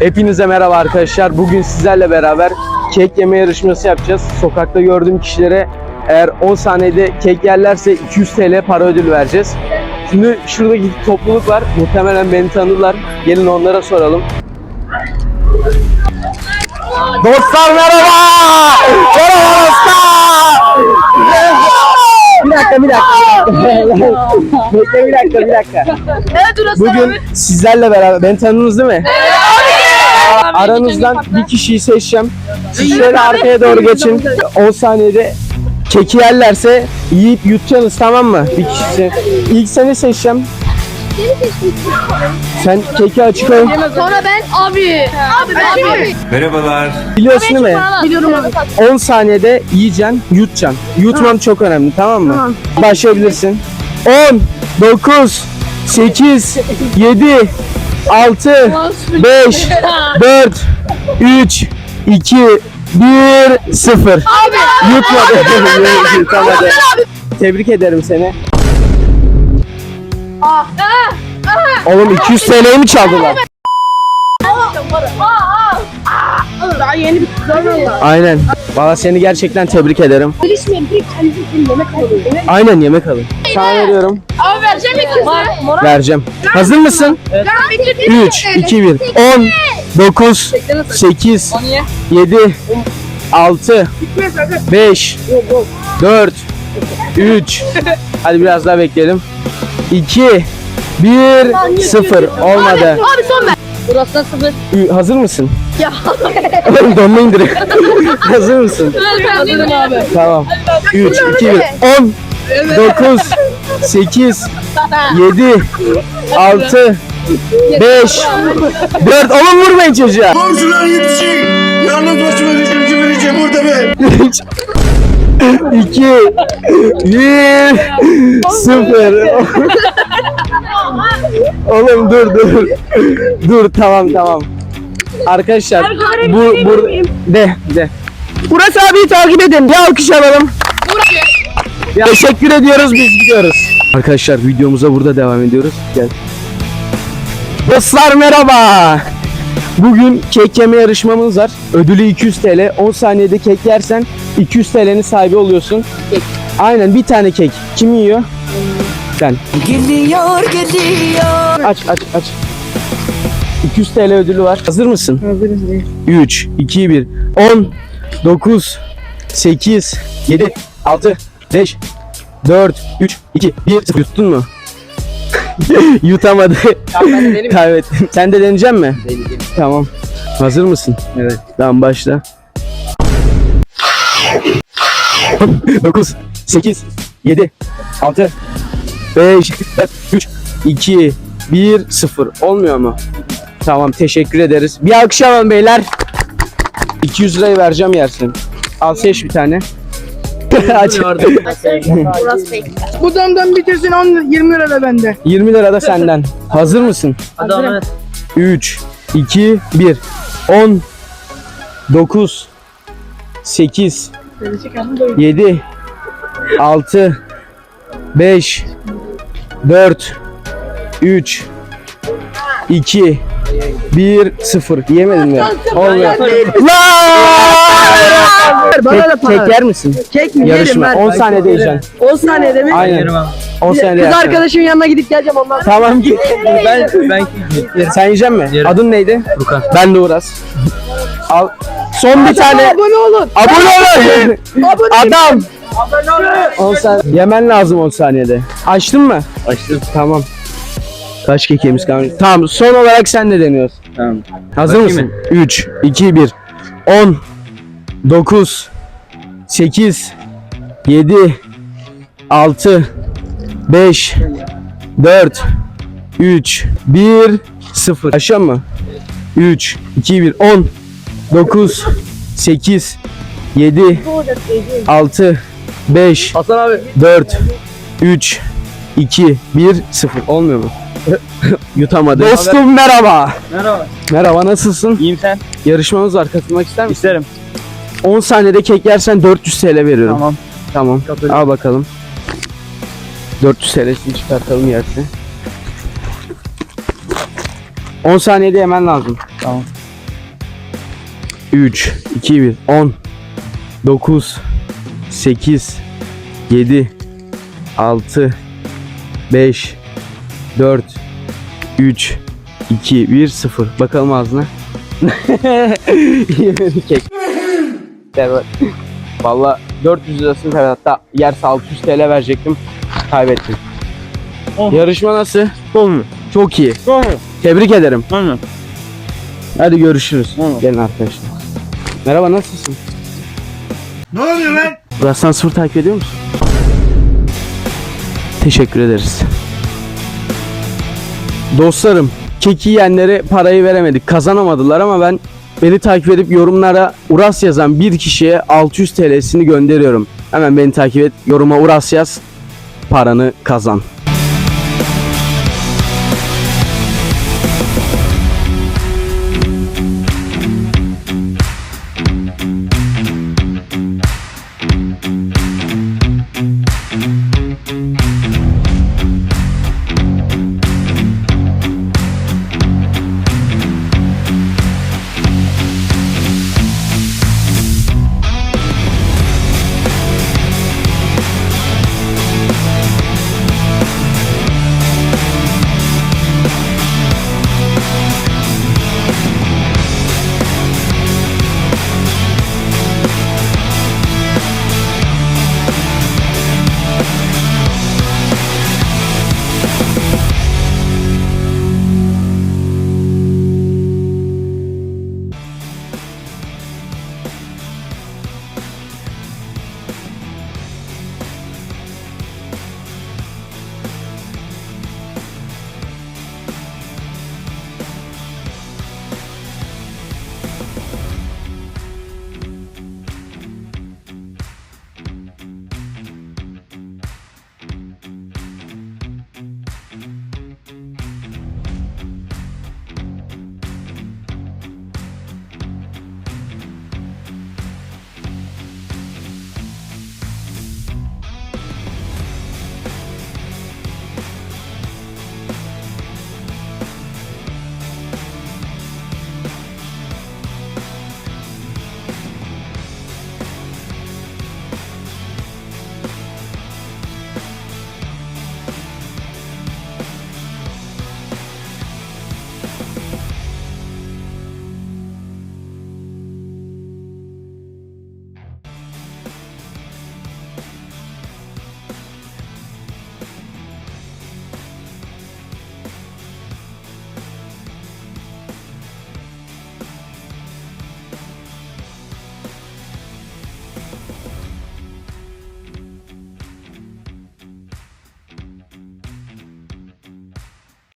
Hepinize merhaba arkadaşlar. Bugün sizlerle beraber kek yeme yarışması yapacağız. Sokakta gördüğüm kişilere eğer 10 saniyede kek yerlerse 200 TL para ödül vereceğiz. Şimdi şuradaki topluluk var. Muhtemelen beni tanırlar. Gelin onlara soralım. Dostlar merhaba! Merhaba dostlar! Bir dakika, bir dakika. Bekle bir dakika, bir dakika. Evet Bugün sizlerle beraber, beni tanıdınız değil mi? Aranızdan bir kişiyi seçeceğim. Siz şöyle arkaya doğru geçin. 10 saniyede keki yerlerse yiyip yutacaksınız tamam mı? Bir kişisi. İlk seni seçeceğim. Sen keki açık ol. Sonra ben abi. Abi ben abi. Merhabalar. Biliyorsun değil mi? Biliyorum abi. 10 saniyede yiyeceksin, yutacaksın. Yutman çok önemli tamam mı? Başlayabilirsin. 10, 9, 8, 7, 6, 5, 4, 3, 2, 1, 0. Abi. Yutmadı. tamam hadi. Tebrik ederim seni. Ah. Oğlum 200 TL'yi mi çaldılar? Daha yeni bir kızlar Aynen. Valla seni gerçekten tebrik ederim. Gelişmeyen kendisi yemek. Aynen yemek alın. Sana veriyorum. Vereceğim mi kızı? Vereceğim. Hazır mısın? Evet. 3, 2, 1, 10, 9, 8, 7, 6, 5, 4, 3, hadi biraz daha bekleyelim. 2, 1, 0 olmadı. Abi son ver. Burası da sıfır. Hazır mısın? Ya. Oğlum donma indir. Hazır mısın? Hazırım abi. Tamam. 3, 2, 1, 10, 9, 8, 7, 6, 5, 4. Oğlum vurmayın çocuğa. Komşular yetişin. Yalnız başıma düşmüşü vereceğim burada be. 3 2 1 0 Oğlum dur dur. Dur tamam tamam. Arkadaşlar bu bu de de. Burası abiyi takip edin. Bir alkış alalım. Teşekkür ediyoruz biz gidiyoruz. Arkadaşlar videomuza burada devam ediyoruz. Gel. Dostlar merhaba. Bugün kek yeme yarışmamız var. Ödülü 200 TL. 10 saniyede kek yersen 200 TL'nin sahibi oluyorsun. Aynen bir tane kek. Kim yiyor? Sen. Geliyor geliyor. Aç aç aç. 200 TL ödülü var. Hazır mısın? Hazırız. 3, 2, 1, 10, 9, 8, 7, 6, 5, 4, 3, 2, 1, 0. Yuttun mu? Yutamadı. Kaybettim. Sen de deneyecek mi? Deneyeceğim. Tamam. Hazır mısın? Evet. Tamam başla. 9, 8, 7, 6, 5, 4, 3, 2, 1, 0. Olmuyor mu? Tamam teşekkür ederiz. Bir alkış alalım beyler. 200 lirayı vereceğim yersin. Al seç bir tane. Aç. Burası. Bu damdan bitirsin 10 20 lira da bende. 20 lira da senden. Hazır mısın? Hazırım. 3, 2, 1. 10, 9, 8, 7, 6, 5, 4, 3, 2, 1, 0. Yemedin mi? Olmuyor. Kek, kek yer misin? Kek mi? Yerim Yarışma. ver. 10 saniyede yiyeceksin. 10 saniyede mi? Aynen. 10 saniyede Kız yersin. arkadaşımın yanına gidip geleceğim ondan. Tamam git. Ben ben Sen yiyecek misin? Adın neydi? Furkan. Ben de Uras. Al. Son bir tane. Abone olun. Abone olun. Abone Adam. 10 saniye. Yemen lazım 10 saniyede. Açtın mı? Açtım. Tamam. Kaç kekimiz kalmış? Tamam son olarak sen de deniyorsun. Tamam. Hazır Bakayım mısın? 3, 2, 1. 10, 9, 8, 7, 6, 5, 4, 3, 1, 0. Aşağı mı? 3, 2, 1, 10, 9, 8, 7, 6, 5, Hasan abi. 4, 3, 2, 1, 0. Olmuyor mu? Yutamadı. Dostum merhaba. Merhaba. Merhaba nasılsın? İyiyim sen? Yarışmamız var katılmak ister misin? İsterim. 10 saniyede kek yersen 400 TL veriyorum. Tamam. Tamam. Katılıyorum. Al bakalım. 400 TL'sini çıkartalım yersin. 10 saniyede yemen lazım. Tamam. 3, 2, 1, 10, 9, 8, 7, 6, 5, 4, 3, 2, 1, 0. Bakalım ağzına. Yemedi kek. Bak. Valla 400 lirasını kaybettim. Hatta yerse 600 TL verecektim. Kaybettim. Yarışma nasıl? Çok iyi. Tebrik ederim. Hadi görüşürüz. Gelin arkadaşlar. Merhaba nasılsın? Ne oluyor lan? Burasından sıfır takip ediyor musun? Teşekkür ederiz. Dostlarım, keki yiyenlere parayı veremedik. Kazanamadılar ama ben beni takip edip yorumlara Uras yazan bir kişiye 600 TL'sini gönderiyorum. Hemen beni takip et, yoruma Uras yaz, paranı kazan.